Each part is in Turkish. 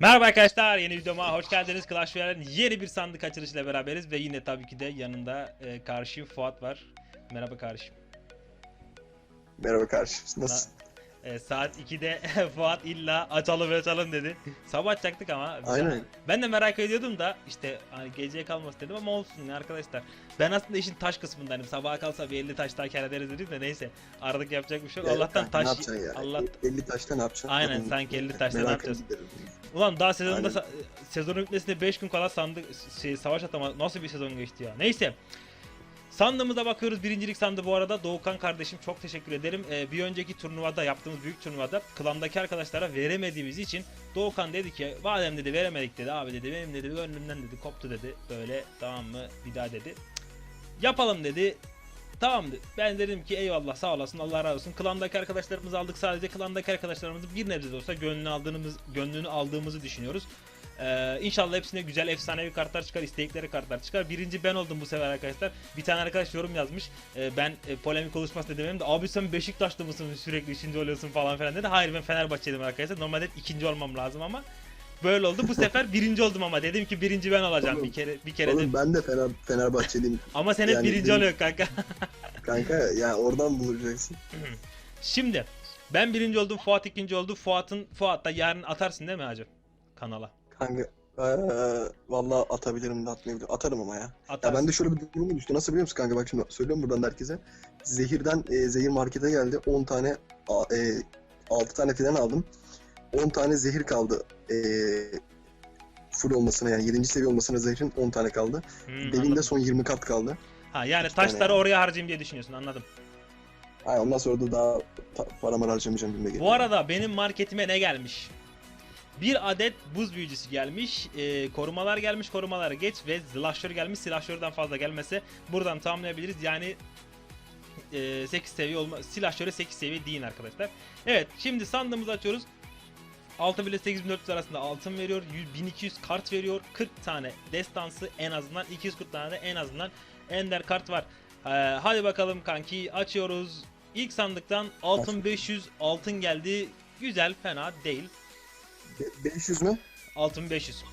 Merhaba arkadaşlar yeni videoma hoş geldiniz. Clash Royale'in yeni bir sandık açılışıyla beraberiz ve yine tabii ki de yanında e, karşı Fuat var. Merhaba kardeşim. Merhaba karşı. Nasılsın? E, saat 2'de Fuat illa açalım açalım dedi. Sabah açacaktık ama. Aynen. Ben de merak ediyordum da işte hani geceye kalması dedim ama olsun ya arkadaşlar. Ben aslında işin taş kısmındayım. Sabaha kalsa bir 50 taş daha kar ederiz dedim de neyse. Aradık yapacak bir şey yok. Allah'tan Ne taş... yapacaksın ya? Allah... 50 taşta ne yapacaksın? Aynen, sanki 50 taşta ne yapacağız? Ulan daha sezonda Aynen. sezonun bitmesine 5 gün kala sandık şey, savaş atama nasıl bir sezon geçti ya. Neyse. Sandığımıza bakıyoruz. Birincilik sandı bu arada. Doğukan kardeşim çok teşekkür ederim. Ee, bir önceki turnuvada yaptığımız büyük turnuvada klandaki arkadaşlara veremediğimiz için Doğukan dedi ki madem dedi veremedik dedi abi dedi benim dedi gönlümden dedi koptu dedi. Böyle tamam mı bir daha dedi. Yapalım dedi. Tamam dedi. Ben dedim ki eyvallah sağ olasın Allah razı olsun. Klandaki arkadaşlarımızı aldık sadece klandaki arkadaşlarımızın bir nebze de olsa gönlünü aldığımız gönlünü aldığımızı düşünüyoruz. Ee, inşallah hepsine güzel efsanevi kartlar çıkar, istedikleri kartlar çıkar. Birinci ben oldum bu sefer arkadaşlar. Bir tane arkadaş yorum yazmış. Ee, ben e, polemik oluşmasın dedim de abi sen Beşiktaşlı mısın sürekli üçüncü oluyorsun falan filan dedi. Hayır ben Fenerbahçeliyim arkadaşlar. Normalde ikinci olmam lazım ama böyle oldu. Bu sefer birinci oldum ama dedim ki birinci ben olacağım Oğlum, bir kere bir kere de. Oğlum ben de Fener, Fenerbahçeliyim Ama sen hep yani birinci benim- oluyor kanka. kanka. ya oradan bulacaksın. Şimdi ben birinci oldum, Fuat ikinci oldu. Fuat'ın Fuat da yarın atarsın değil mi hacı? Kanala. Kanka eee valla atabilirim de atmayabilirim. Atarım ama ya. Ya Atarsın. ben de şöyle bir durum düştü. Nasıl biliyor musun kanka? Bak şimdi söylüyorum buradan da herkese. Zehirden e, zehir markete geldi. 10 tane a- e, 6 tane filan aldım. 10 tane zehir kaldı. E, full olmasına yani 7. seviye olmasına zehrin 10 tane kaldı. Hmm, Devinde son 20 kat kaldı. Ha yani iki taşları oraya harcayayım diye düşünüyorsun anladım. Ay ondan sonra da daha pa- paramı harcamayacağım geliyor. Bu arada benim marketime ne gelmiş? Bir adet buz büyücüsü gelmiş, e, korumalar gelmiş, korumaları geç ve slasher gelmiş. Slasher'dan fazla gelmese buradan tamamlayabiliriz. Yani e, 8 seviye olma, slasher'e 8 seviye deyin arkadaşlar. Evet, şimdi sandığımızı açıyoruz. 6 ile 8400 arasında altın veriyor, 100 1200 kart veriyor, 40 tane destansı en azından, 240 tane de en azından ender kart var. Ee, hadi bakalım kanki açıyoruz. İlk sandıktan altın 500 altın geldi. Güzel, fena değil. Be- 500 mü? Altın 500.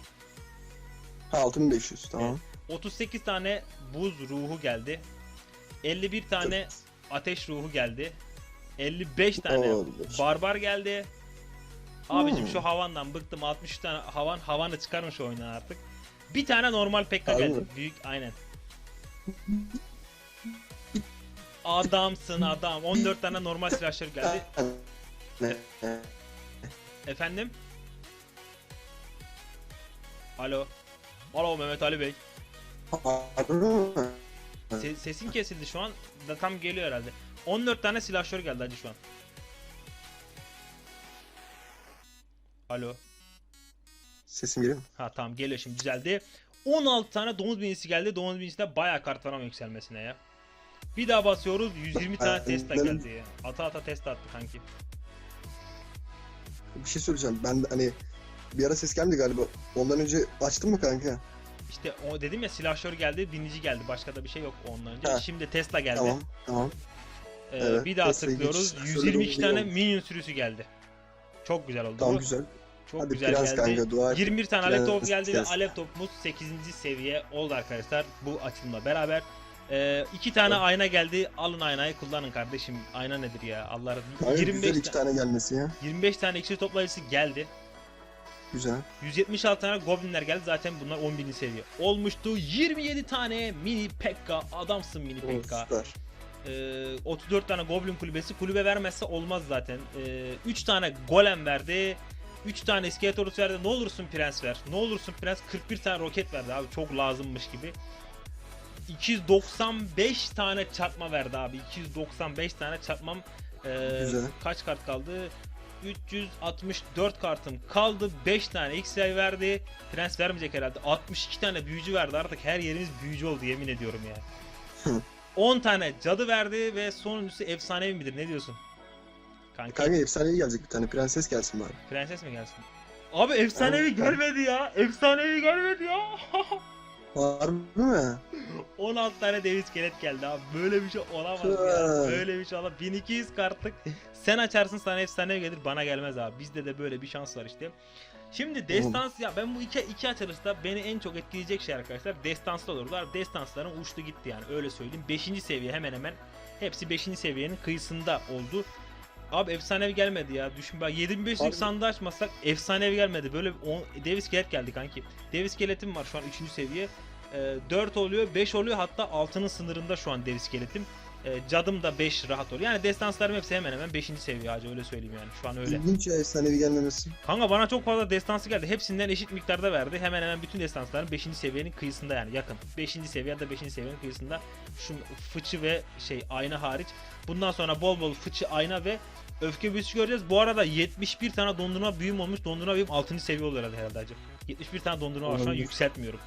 Ha 6500 tamam. 38 tane buz ruhu geldi. 51 tane ateş ruhu geldi. 55 tane Oo, barbar geldi. Abicim Hmm. şu havandan bıktım. 63 tane havan havanı çıkarın şu oyundan artık. Bir tane normal pekka geldi. Büyük aynen. Adamsın adam. 14 tane normal slasher geldi. Efendim? Alo. Alo Mehmet Ali Bey. Se- sesin kesildi şu an. Da tam geliyor herhalde. 14 tane silahşör geldi hacı şu an. Alo. Sesim geliyor mu? Ha tamam geliyor şimdi düzeldi. 16 tane domuz binisi geldi. Domuz binisinde bayağı kart var ama yükselmesine ya. Bir daha basıyoruz. 120 tane testa ben- geldi ya. Ata ata testa attı kanki. Bir şey söyleyeceğim. Ben de hani bir ara ses geldi galiba. Ondan önce açtın mı kanka? İşte o dedim ya silahşör geldi, binici geldi. Başka da bir şey yok ondan önce. Ha. Şimdi Tesla geldi. Tamam. Tamam. Ee, Evet, bir daha Tesla'yı tıklıyoruz. geç. 122 Şöyle tane olmuş. minyon sürüsü geldi. Çok güzel oldu. Tamam bu. güzel. Çok Hadi güzel geldi. kanka dua et. 21 tane alev top geldi ve alev topumuz 8. seviye oldu arkadaşlar bu açılımla beraber. Ee, iki tane Evet. ayna geldi. Alın aynayı kullanın kardeşim. Ayna nedir ya? Allah razı Kanka 25 güzel iki ta- tane gelmesi ya. 25 tane iksir toplayıcısı geldi. Güzel. 176 tane goblinler geldi. Zaten bunlar 11. seviye. Olmuştu 27 tane mini pekka. Adamsın mini pekka. süper. Ee, 34 tane Goblin kulübesi kulübe vermezse olmaz zaten. Ee, 3 tane golem verdi. 3 tane iskelet verdi. Ne olursun prens ver. Ne olursun prens 41 tane roket verdi abi. Çok lazımmış gibi. 295 tane çarpma verdi abi. 295 tane çarpmam. Ee, Güzel. kaç kart kaldı? 364 kartım kaldı. 5 tane X-Ray verdi. Prens vermeyecek herhalde. 62 tane büyücü verdi. Artık her yerimiz büyücü oldu yemin ediyorum ya. Hı. 10 tane cadı verdi ve sonuncusu efsanevi midir? Ne diyorsun? Kanka, Kanka efsanevi gelecek bir tane. Prenses gelsin bari. prenses mi gelsin? Abi efsanevi gelmedi ya. Efsanevi gelmedi ya. Harbi mi? 16 tane dev iskelet geldi abi. Böyle bir şey olamaz ya. Böyle bir şey olamaz. 1200 kartlık. Sen açarsın sana efsanevi gelir bana gelmez abi. Bizde de böyle bir şans var işte. Şimdi destans ya ben bu iki, iki açılışta beni en çok etkileyecek şey arkadaşlar destanslı olurlar. Destansların uçtu gitti yani öyle söyleyeyim. 5. seviye hemen hemen hepsi 5. seviyenin kıyısında oldu. Abi efsanevi gelmedi ya. Düşün bak 7500'lük Abi- sandığı açmazsak efsanevi gelmedi. Böyle on, dev iskelet geldi kanki. Dev iskeletim var şu an 3. seviye. Ee, 4 oluyor, 5 oluyor hatta 6'nın sınırında şu an dev iskeletim. Ee, cadım da 5 rahat oluyor. Yani destanslarım hepsi hemen hemen 5. seviye hacı öyle söyleyeyim yani. Şu an öyle. İlginç ya efsanevi gelmemesi. Kanka bana çok fazla destansı geldi. Hepsinden eşit miktarda verdi. Hemen hemen bütün destansların 5. seviyenin kıyısında yani yakın. 5. seviye ya da 5. seviyenin kıyısında. Şu fıçı ve şey ayna hariç. Bundan sonra bol bol fıçı, ayna ve öfke büyüsü göreceğiz. Bu arada 71 tane dondurma büyüm olmuş. Dondurma büyüm 6. seviye oluyor herhalde hacı. 71 tane dondurma var şu an yükseltmiyorum.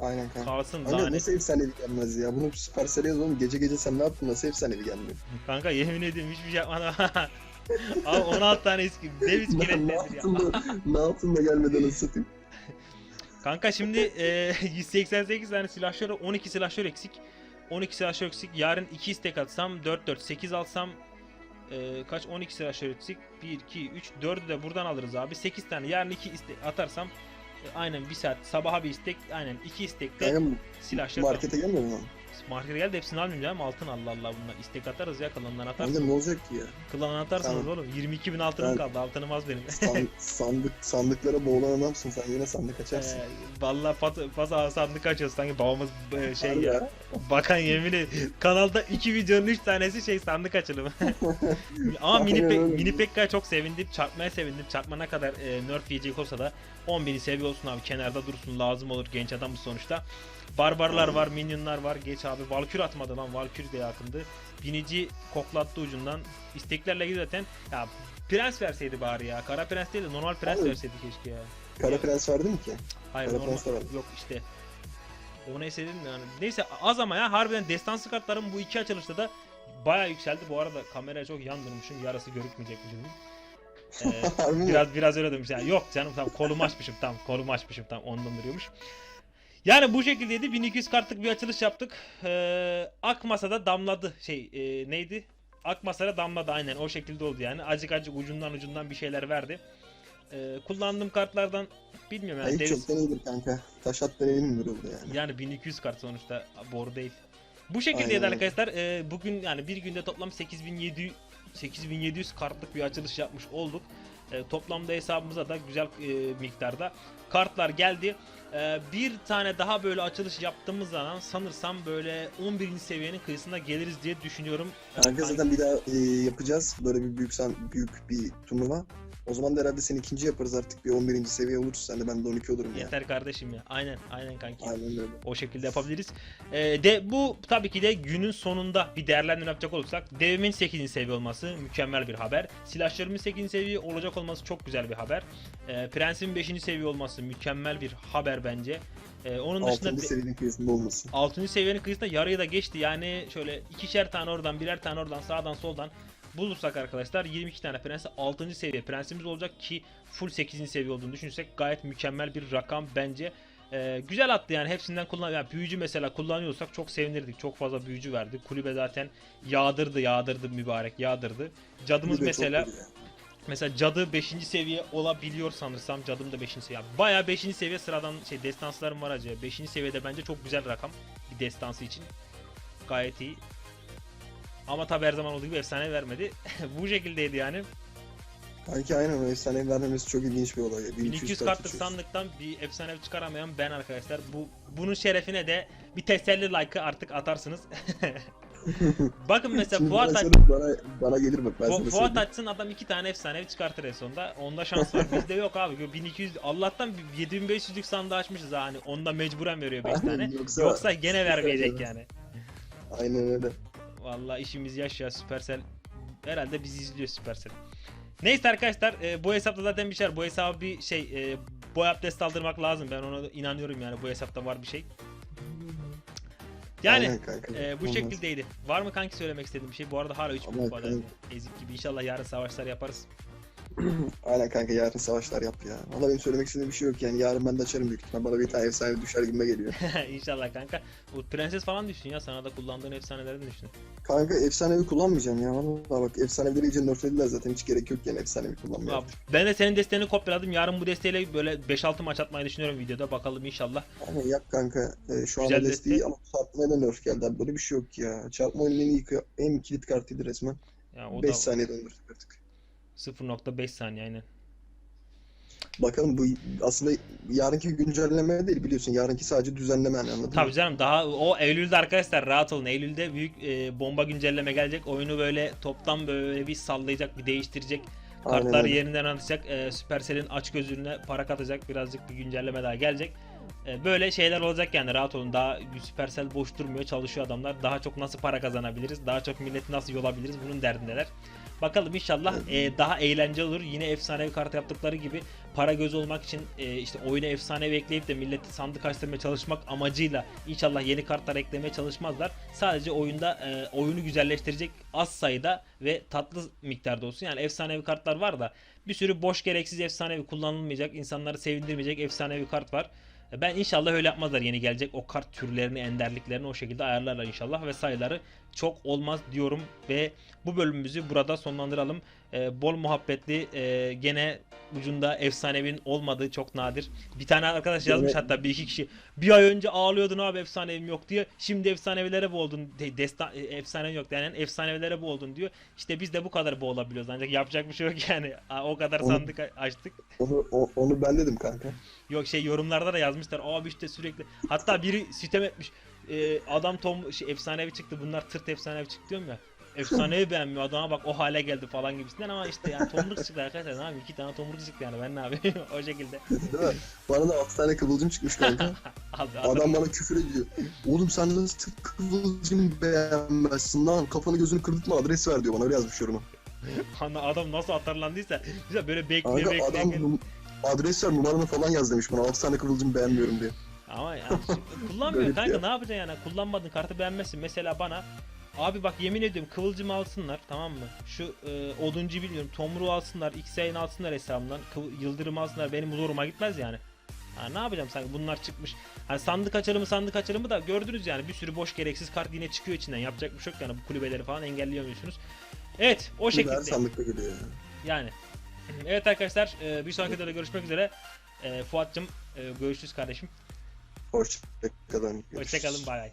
Aynen kanka. Kalsın Kanka daha ne? nasıl efsanevi gelmez ya? Bunu Supercell'e yazalım. Gece gece sen ne yaptın? Nasıl efsanevi gelmiyor? Kanka yemin ediyorum hiçbir şey yapmadım. Abi 16 tane eski dev iskelet ne nedir ya? da, ne yaptın da gelmeden nasıl satayım? Kanka şimdi e, 188 tane silahşör 12 silahşör eksik. 12 silahşör eksik. Yarın 2 istek atsam 4 4 8 alsam e, kaç 12 silahşör eksik. 1 2 3 4'ü de buradan alırız abi. 8 tane. Yarın 2 istek atarsam aynen 1 saat sabaha bir istek aynen 2 istekte Kanka silahşör markete gelmiyor mu? Markete geldi hepsini almayayım canım altın Allah Allah bunlar istek atarız ya klandan atarsın. Kanka ne olacak ki ya? Klandan atarsınız Tamam. oğlum 22 bin altınım Ben- kaldı altınım az benim. San- sandık sandıklara boğulan adamsın sen yine sandık açarsın. Ee, vallahi fazla, sandık açıyoruz sanki babamız e, şey Harbi ya. ya. Bakan yemin ed- Kanalda iki videonun üç tanesi şey sandık açılımı. Ama mini, pe mini Pekka'ya çok sevindim. Çarpmaya sevindim. Çarpma ne kadar e, nerf yiyecek olsa da 10.000'i seviye olsun abi. Kenarda dursun lazım olur genç adamız sonuçta. Barbarlar var, minyonlar var. Geç abi. Valkür atmadı lan. Valkür de yakındı. Binici koklattı ucundan. İsteklerle gidiyor zaten. Ya prens verseydi bari ya. Kara prens değil de normal prens Abi. verseydi keşke ya. Kara Prens verdin mi ki? Hayır Kara normal. Prens de verdi. Yok işte. O neyse dedim de yani. Neyse az ama ya harbiden destansı kartların bu iki açılışta da baya yükseldi. Bu arada kameraya çok yandırmışım. Yarısı görükmeyecekmiş dedim. Ee, Harbi mi? biraz biraz öyle demiş. Yani yok canım tamam kolumu açmışım tamam kolumu açmışım tamam ondan duruyormuş. Yani bu şekildeydi. 1200 kartlık bir açılış yaptık. Ee, Ak masada damladı. Şey e, neydi? Ak masada damladı aynen o şekilde oldu yani. Acık acık ucundan ucundan bir şeyler verdi. Ee, kullandığım kartlardan bilmiyorum Ya yani. Deviz- çoktan iyidir kanka. Taş at böyle oldu yani? yani 1200 kart sonuçta boru değil. Bu şekildeydi Aynen arkadaşlar. Ee, bugün yani bir günde toplam 8700 8700 kartlık bir açılış yapmış olduk. Ee, toplamda hesabımıza da güzel e, miktarda kartlar geldi. Ee, bir tane daha böyle açılış yaptığımız zaman sanırsam böyle 11. seviyenin kıyısına geliriz diye düşünüyorum. Kanka zaten bir daha e, yapacağız. Böyle bir büyük san büyük bir turnuva. O zaman da herhalde seni ikinci yaparız artık. Bir 11. seviye oluruz. Sen de ben de 12 olurum ya. Yeter kardeşim ya. Aynen aynen kanki. Aynen öyle. O şekilde yapabiliriz. Ee, de bu tabii ki de günün sonunda bir değerlendirme yapacak olursak devimin 8. seviye olması mükemmel bir haber. Silahlarımın 8. seviye olacak olması çok güzel bir haber. Ee, Prens'in 5. seviye olması mükemmel bir haber bence. Ee, onun dışında 6. de- seviyenin kıyısında olmasın. 6. seviyenin kıyısında yarıya da geçti. Yani şöyle ikişer tane oradan birer tane oradan sağdan soldan bulursak arkadaşlar 22 tane prensi 6. seviye prensimiz olacak ki full 8. seviye olduğunu düşünürsek gayet mükemmel bir rakam bence. Ee, güzel attı yani hepsinden kullan yani büyücü mesela kullanıyorsak çok sevinirdik. Çok fazla büyücü verdi. Kulübe zaten yağdırdı yağdırdı mübarek yağdırdı. Cadımız çok mesela. Mesela cadı 5. seviye olabiliyor sanırsam. Cadım da 5. seviye. Yani bayağı 5. seviye sıradan şey destanslarım var acaba. 5. seviyede bence çok güzel rakam bir destansı için. Gayet iyi. Ama tabi her zaman olduğu gibi efsane vermedi. Bu şekildeydi yani. Kanki aynen o efsane vermemesi çok ilginç bir olay. 1200 kart kartlık açıyoruz. sandıktan bir efsane çıkaramayan ben arkadaşlar. Bu bunun şerefine de bir teselli like'ı artık atarsınız. Bakın mesela Fuat Aç- bana, bana gelir bak ben Fu- Fuat açsın adam iki tane efsanevi çıkartır en sonunda. Onda şans var. Bizde yok abi. 1200 Allah'tan bir 7500'lük sandığı açmışız ha. hani. Onda mecburen veriyor 5 tane. Yoksa- Yoksa gene vermeyecek yani. Aynen öyle. Vallahi işimiz yaş ya Supercell. Herhalde bizi izliyor Supercell. Neyse arkadaşlar e, bu hesapta zaten bir şey var. Bu hesabı bir şey e, boy abdest aldırmak lazım. Ben ona inanıyorum yani bu hesapta var bir şey. Yani Aynen kanka. Ee, bu Olmaz. şekildeydi. Var mı kanki söylemek istediğim bir şey? Bu arada hala 3 Ama bin kupada kanka- ezik gibi. İnşallah yarın savaşlar yaparız. Aynen kanka yarın savaşlar yap ya. Valla benim söylemek istediğim bir şey yok yani. Yarın ben de açarım büyük ihtimal. Bana bir tane efsane düşer gibime geliyor. İnşallah kanka. Bu prenses falan düşsün ya. Sana da kullandığın efsanelerden düşsün. Kanka efsanevi kullanmayacağım ya. Valla bak efsaneleri iyice nerflediler zaten. Hiç gerek yok yani efsanevi kullanmaya. Ya, ben de senin desteğini kopyaladım. Yarın bu desteğiyle böyle 5-6 maç atmayı düşünüyorum videoda. Bakalım inşallah. Ama yap kanka. Ee, şu Güzel anda desteği destek. ama çarpmaya da nerf geldi abi. Böyle bir şey yok ya. Çarpma oyunun en en kilit kartıydı resmen. Ya o 5 da saniye döndürdük artık. 0.5 saniye aynen. Bakalım bu aslında yarınki güncelleme değil biliyorsun. Yarınki sadece düzenleme yani anladın Tabii mı? canım daha o Eylül'de arkadaşlar rahat olun. Eylül'de büyük e, bomba güncelleme gelecek. Oyunu böyle toptan böyle bir sallayacak, bir değiştirecek. Aynen Kartlar öyle. yerinden atacak. E, Supercell'in aç gözlüğüne para katacak. Birazcık bir güncelleme daha gelecek. E, böyle şeyler olacak yani rahat olun. Daha Supercell boş durmuyor, çalışıyor adamlar. Daha çok nasıl para kazanabiliriz? Daha çok milleti nasıl yolabiliriz? Bunun derdindeler. Bakalım inşallah e, daha eğlenceli olur. Yine efsanevi kart yaptıkları gibi para göz olmak için e, işte oyuna efsane ekleyip de milleti sandık açtırmaya çalışmak amacıyla inşallah yeni kartlar eklemeye çalışmazlar. Sadece oyunda e, oyunu güzelleştirecek az sayıda ve tatlı miktarda olsun. Yani efsanevi kartlar var da bir sürü boş gereksiz efsanevi kullanılmayacak, insanları sevindirmeyecek efsanevi kart var. Ben inşallah öyle yapmazlar. Yeni gelecek o kart türlerini, enderliklerini o şekilde ayarlarlar inşallah. Ve sayıları çok olmaz diyorum ve bu bölümümüzü burada sonlandıralım. Ee, bol muhabbetli e, gene ucunda efsanevin olmadığı çok nadir. Bir tane arkadaş yazmış Evet. hatta bir iki kişi bir ay önce ağlıyordun abi efsanevim yok diye. Şimdi efsanevilere boğuldun. De, destan, e, efsanen yok yani efsanevilere boğuldun diyor. İşte biz de bu kadar boğulabiliyoruz ancak yapacak bir şey yok yani. O kadar Onu- sandık açtık. Onu, o- onu ben dedim kanka. Yok şey yorumlarda da yazmışlar. Abi işte sürekli. Hatta biri sitem etmiş. Ee, adam Tom şey, efsanevi çıktı. Bunlar tırt efsanevi çıktı diyorum ya. Efsanevi beğenmiyor. Adama bak o hale geldi falan gibisinden ama işte yani tomruk çıktı arkadaşlar. Ne yapayım? İki tane tomruk çıktı yani. Ben ne yapayım? o şekilde. Değil mi? Bana da 6 tane kıvılcım çıkmış kanka. Abi, Adam bana küfür ediyor. Oğlum sen nasıl kıvılcım beğenmezsin lan? Kafanı gözünü kırdırtma adres ver diyor bana öyle yazmış yorumu. Ana adam nasıl atarlandıysa böyle bekliyor bekliyor. adam num- adres ver numaranı falan yaz demiş bana 6 tane kıvılcım beğenmiyorum diye. Ama yani kullanmıyor kanka ya. ne yapacaksın yani kullanmadın kartı beğenmezsin mesela bana Abi bak yemin ediyorum kıvılcım alsınlar tamam mı? Şu e, oduncu biliyorum tomruğu alsınlar X-Yayın alsınlar hesabımdan Kıv- Yıldırım alsınlar benim zoruma gitmez yani. Ha, ne yapacağım sanki bunlar çıkmış. Hani sandık açarımı sandık açarımı da gördünüz yani bir sürü boş gereksiz kart yine çıkıyor içinden yapacak bir şey yok yani bu kulübeleri falan engelleyemiyorsunuz. Evet o Her şekilde sandıkta geliyor ya. yani. Evet arkadaşlar e, bir sonraki videoda görüşmek üzere. E, Fuat'cığım e, görüşürüz kardeşim. Hoşçakalın. Hoşçakalın bay bay.